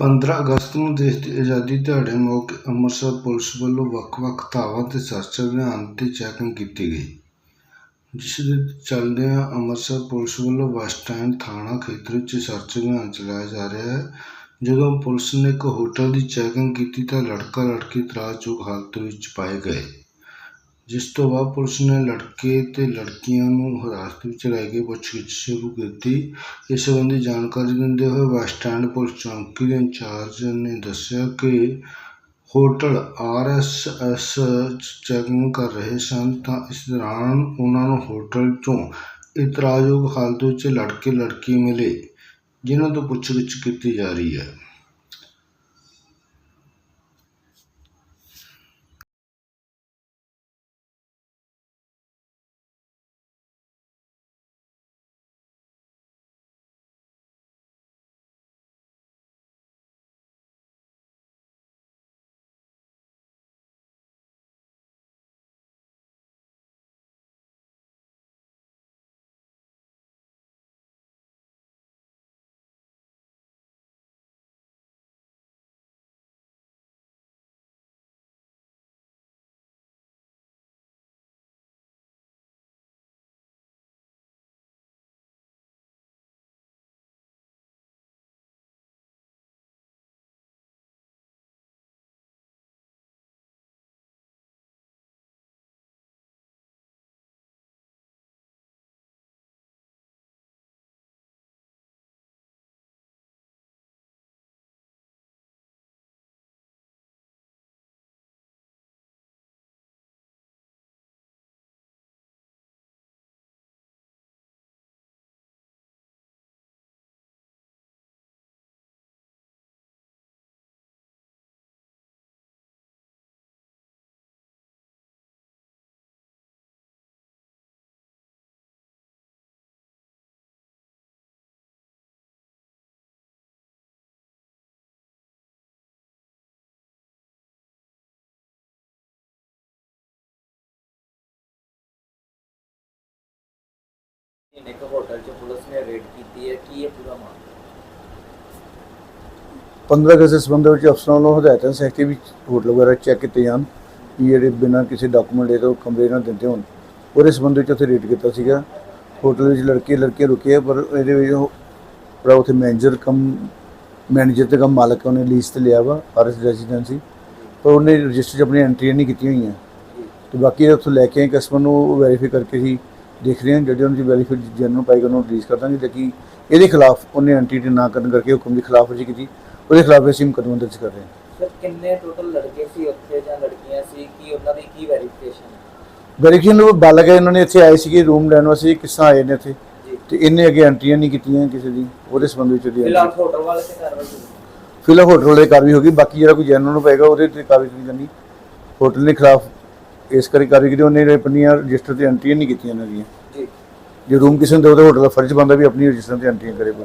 15 ਅਗਸਤ ਨੂੰ ਦੇਸ਼ ਦੀ ਆਜ਼ਾਦੀ ਦਿਹਾੜੇ ਮੌਕੇ ਅੰਮ੍ਰਿਤਸਰ ਪੁਲਿਸ ਵੱਲੋਂ ਵੱਖ-ਵੱਖ ਥਾਵਾਂ 'ਤੇ ਸਰਚ ਅਭਿਆਨ ਤੇ ਚੈਕਿੰਗ ਕੀਤੀ ਗਈ, ਜਿਸ ਦੇ ਚੱਲਦਿਆਂ ਅੰਮ੍ਰਿਤਸਰ ਪੁਲਿਸ ਵੱਲੋਂ ਬੱਸ ਸਟੈਂਡ ਥਾਣਾ ਖੇਤਰ ਵਿੱਚ ਸਰਚ ਅਭਿਆਨ ਚਲਾਇਆ ਜਾ ਰਿਹਾ ਹੈ। ਜਦੋਂ ਪੁਲਿਸ ਨੇ ਇੱਕ ਹੋਟਲ ਦੀ ਚੈਕਿੰਗ ਕੀਤੀ ਤਾਂ ਲੜਕਾ ਲੜਕੀ ਇਤਰਾਜ਼ਯੋਗ ਹਾਲਤ ਵਿੱਚ ਪਾਏ ਗਏ। ਜਿਸ ਤੋਂ ਬਾਅਦ ਪੁਲਿਸ ਨੇ ਲੜਕੇ ਅਤੇ ਲੜਕੀਆਂ ਨੂੰ ਹਿਰਾਸਤ ਵਿੱਚ ਲੈ ਕੇ ਪੁੱਛਗਿੱਛ ਸ਼ੁਰੂ ਕੀਤੀ। ਇਸ ਸੰਬੰਧੀ ਜਾਣਕਾਰੀ ਦਿੰਦੇ ਹੋਏ ਬੱਸ ਸਟੈਂਡ ਪੁਲਿਸ ਚੌਂਕੀ ਦੇ ਇੰਚਾਰਜ ਨੇ ਦੱਸਿਆ ਕਿ hotel R S S checking ਕਰ ਰਹੇ ਸਨ ਤਾਂ ਇਸ ਦੌਰਾਨ ਉਹਨਾਂ ਨੂੰ ਹੋਟਲ 'ਚੋਂ ਇਤਰਾਜ਼ਯੋਗ ਹਾਲਤ ਵਿੱਚ ਲੜਕੇ ਲੜਕੀ ਮਿਲੇ, ਜਿਨ੍ਹਾਂ ਤੋਂ ਪੁੱਛਗਿੱਛ ਕੀਤੀ ਜਾ ਰਹੀ ਹੈ। ਇੱਕ ਹੋਟਲ 'ਚ ਪੁਲਿਸ ਨੇ ਰੇਡ ਕੀਤੀ ਹੈ, ਕੀ ਇਹ ਪੂਰਾ ਮਾਮਲਾ? 15 ਅਗਸਤ ਦੇ ਸੰਬੰਧ ਵਿੱਚ ਅਫਸਰਾਂ ਵੱਲੋਂ ਹਦਾਇਤਾਂ ਸਖਤੀ ਵੀ ਹੋਟਲ ਵਗੈਰਾ ਚੈੱਕ ਕੀਤੇ ਜਾਣ ਕਿ ਜਿਹੜੇ ਬਿਨਾਂ ਕਿਸੇ ਡਾਕੂਮੈਂਟ ਦੇ ਤੋਂ ਕਮਰੇ ਨਾ ਦਿੰਦੇ ਹੋਣ। ਉਹਦੇ ਸੰਬੰਧ ਵਿੱਚ ਉੱਥੇ ਰੇਡ ਕੀਤਾ ਸੀਗਾ। ਹੋਟਲ ਵਿੱਚ ਲੜਕੇ ਲੜਕੇ ਰੁਕੇ ਪਰ ਇਹਦੇ ਵਿੱਚ ਉਹ ਪੂਰਾ ਉੱਥੇ ਮੈਨੇਜਰ ਕਮ ਮੈਨੇਜਰ ਤੇ ਕਮ ਮਾਲਕ ਉਹਨੇ ਲੀਜ਼ ਤੇ ਲਿਆ ਵਾ ਆਰਐਸ ਰੈਜ਼ੀਡੈਂਸੀ ਪਰ ਉਹਨੇ ਰਜਿਸਟਰ 'ਚ ਆਪਣੀ ਐਂਟਰੀਆਂ ਨਹੀਂ ਕੀਤੀਆਂ ਹੋਈਆਂ। ਤੇ ਬਾਕੀ ਇਹ ਉੱਥੋਂ ਲੈ ਕੇ ਆਏ ਕਸਟਮਰ ਨੂੰ ਵੈਰੀਫਾਈ ਕਰਕੇ ਹੀ ਦੇਖ ਰਹੇ ਹਾਂ ਜਿਹੜੇ ਉਹਨਾਂ ਦੀ ਵੈਰੀਫਾਈ ਜਨਰਲ ਪਾਏਗਾ ਉਹਨੂੰ ਰਿਲੀਜ਼ ਕਰ ਦਾਂਗੇ ਲੇਕਿਨ ਇਹਦੇ ਖਿਲਾਫ ਉਹਨੇ ਐਂਟੀਟੀ ਨਾ ਕਰਨ ਕਰਕੇ ਹੁਕਮ ਦੇ ਖਿਲਾਫ ਵਰਜੀ ਕੀਤੀ। ਉਹਦੇ ਖਿਲਾਫ ਅਸੀਂ ਮੁਕੱਦਮਾ ਦਰਜ ਕਰ ਰਹੇ ਹਾਂ। ਸਰ ਕਿੰਨੇ ਟੋਟਲ ਲੜਕੇ ਸੀ ਉੱਥੇ ਜਾਂ ਲੜਕੀਆਂ ਸੀ? ਕੀ ਉਹਨਾਂ ਦੀ ਕੀ ਵੈਰੀਫਿਕੇਸ਼ਨ ਵੈਰੀਫਿਕੇਸ਼ਨ ਨੂੰ ਬਾਲਗ ਹੈ ਇਹਨਾਂ ਨੇ ਇੱਥੇ ਆਏ ਸੀਗੇ ਰੂਮ ਲੈਣ ਵਾਸਤੇ ਕਿਸ ਆਏ ਨੇ ਇੱਥੇ। ਤੇ ਇਹਨੇ ਅੱਗੇ ਐਂਟਰੀਆਂ ਨਹੀਂ ਕੀਤੀਆਂ ਕਿਸੇ ਦੀ ਉਹਦੇ ਸੰਬੰਧ ਵਿੱਚ ਉਹਦੀ ਫਿਲਹਾਲ ਹੋਟਲ ਵਾਲੇ ਤੇ ਕਾਰਵਾਈ ਕੀਤੀ ਫਿਲਹਾਲ ਹੋਟਲ ਵਾਲੇ ਕਾਰਵਾਈ ਹੋਗੀ ਬਾਕੀ ਜਿਹੜਾ ਕੋਈ ਜਨਰਲ ਨੂੰ ਪਏਗਾ ਉਹਦੇ ਤੇ ਕਾਰਵਾਈ ਕੀਤੀ ਜਾਣੀ ਹੋਟਲ ਦੇ ਖਿਲਾਫ ਇਸ ਕਰੀ ਕਾਰਵਾਈ ਕੀਤੀ ਉਹਨੇ ਆਪਣੀਆਂ ਰਜਿਸਟਰ ਤੇ ਐਂਟਰੀਆਂ ਨਹੀਂ ਕੀਤੀਆਂ ਇਹਨਾਂ ਦੀਆਂ। ਜੀ। ਜੇ ਰੂਮ ਕਿਸੇ ਨੂੰ ਦੇ ਉਹਦੇ ਹੋਟਲ ਦਾ ਫਰਜ਼ ਬਣਦਾ ਵੀ ਆਪਣੀ ਰਜਿਸਟਰ ਤੇ ਐਂਟਰੀਆਂ ਕਰੇ ਕੋਈ